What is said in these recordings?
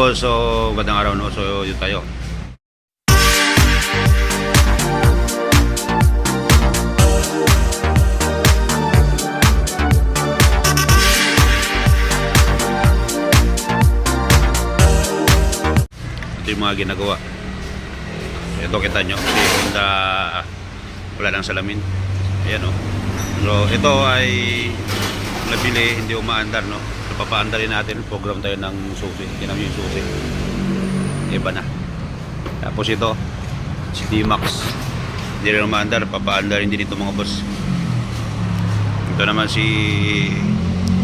So, magandang araw no. So, yun tayo. Ito yung mga ginagawa. Ito kita nyo. Hindi Honda wala lang salamin. Ayan o. So, ito ay nabili, hindi umaandar no. So, papaandarin natin. Program tayo ng susi. Tinan yung susi. Iba na. Tapos ito, si D-Max. Hindi rin umaandar. Papaandarin din ito mga boss. Ito naman si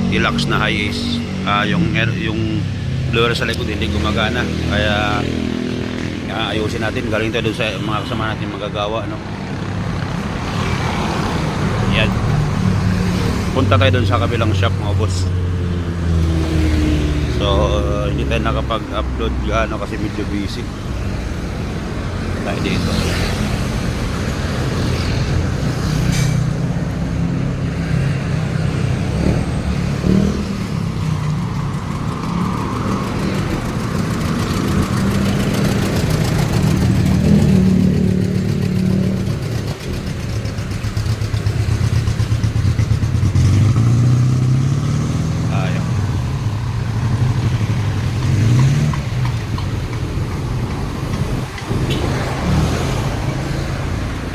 Deluxe na high ace. Ah, yung yung blower sa likod hindi gumagana. Kaya ayusin natin. Galing tayo doon sa mga kasama natin magagawa, no. Yan. Punta tayo doon sa kabilang shop, mga boss. So, uh, hindi tayo nakapag-upload gaano kasi medyo busy. Tayo dito.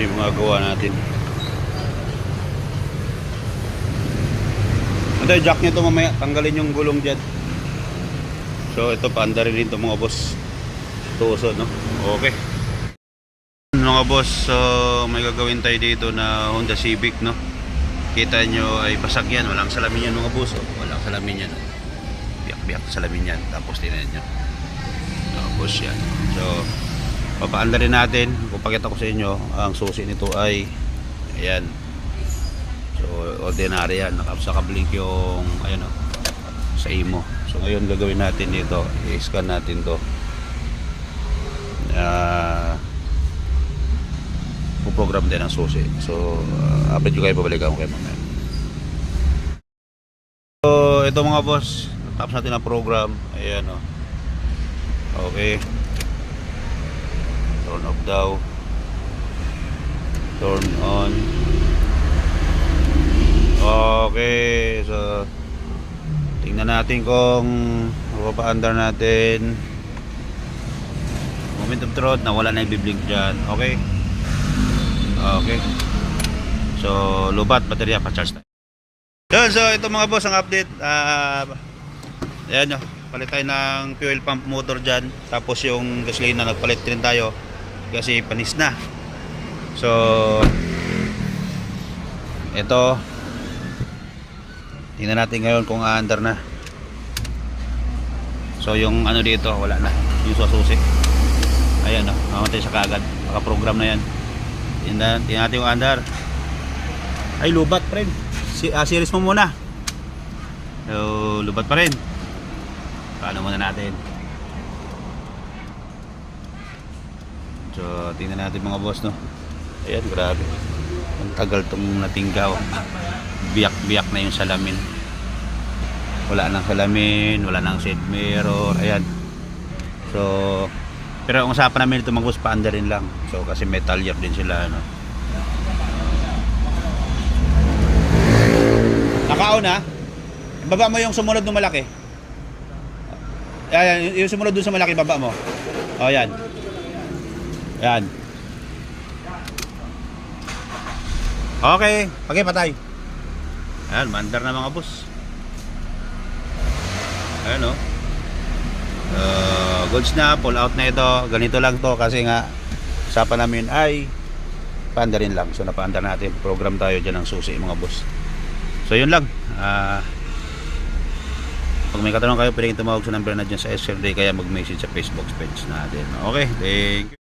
Ito yung mga gawa natin. Ito jack nito mamaya. Tanggalin yung gulong dyan. So ito paanda rin ito mga boss. Tuso no? Okay. Mga boss, so may gagawin tayo dito na Honda Civic no? Kita nyo ay basag yan. Walang salamin yan mga boss. Oh. Walang salamin yan. Biyak-biyak salamin yan. Tapos tinan nyo. Tapos yan. So, papaanda rin natin. Kung pakita ko sa inyo, ang susi nito ay ayan. So, ordinary yan. Naka- Sa kablink yung ayan o, sa imo. So, ngayon gagawin natin dito. I-scan natin to. Ah... program din ang susi. So, uh, update ko kayo pabalikan ko kayo mamaya. So, ito mga boss, tapos natin ang program. Ayan o. Okay. Turn off daw. Turn on. Okay. So, tingnan natin kung mapapaandar natin. Moment of truth, na yung biblink dyan. Okay. Okay. So, lubat, baterya, pa-charge tayo. Yun, so ito mga boss, ang update. Ah, ayan nyo, palit tayo ng fuel pump motor dyan. Tapos yung gasolina, nagpalit rin tayo. Kasi panis na. So, ito. Tingnan natin ngayon kung aandar na. So, yung ano dito, wala na. Yung sususi. Ayan, no, namatay sa kagad. Naka-program na yan. Tingnan, tingnan natin yung andar. Ay, lubat pa rin. Si, ah, series mo muna. So, lubat pa rin. Paano muna natin. So, tingnan natin mga boss, no. Ayan, grabe. Ang tagal tong natinggaw. Biyak-biyak na yung salamin. Wala nang salamin, wala nang side mirror. Ayan. So, pero ang usapan namin ito mga boss, paanda rin lang. So, kasi metal year din sila, ano. Nakaon ha? Baba mo yung sumunod ng malaki. Ayan, yung sumunod dun sa malaki, baba mo. O, yan. Yan. Okay. Okay, patay. Ayan, mandar na mga boss. Ayan, o. Uh, goods na, pull out na ito. Ganito lang to kasi nga usapan namin ay paanda rin lang. So, napaanda natin. Program tayo dyan ng susi, mga boss. So yun lang. Ah pag may katanong kayo, pwedeng tumawag sa number na dyan sa SLD kaya mag-message sa Facebook page natin. Okay, thank you.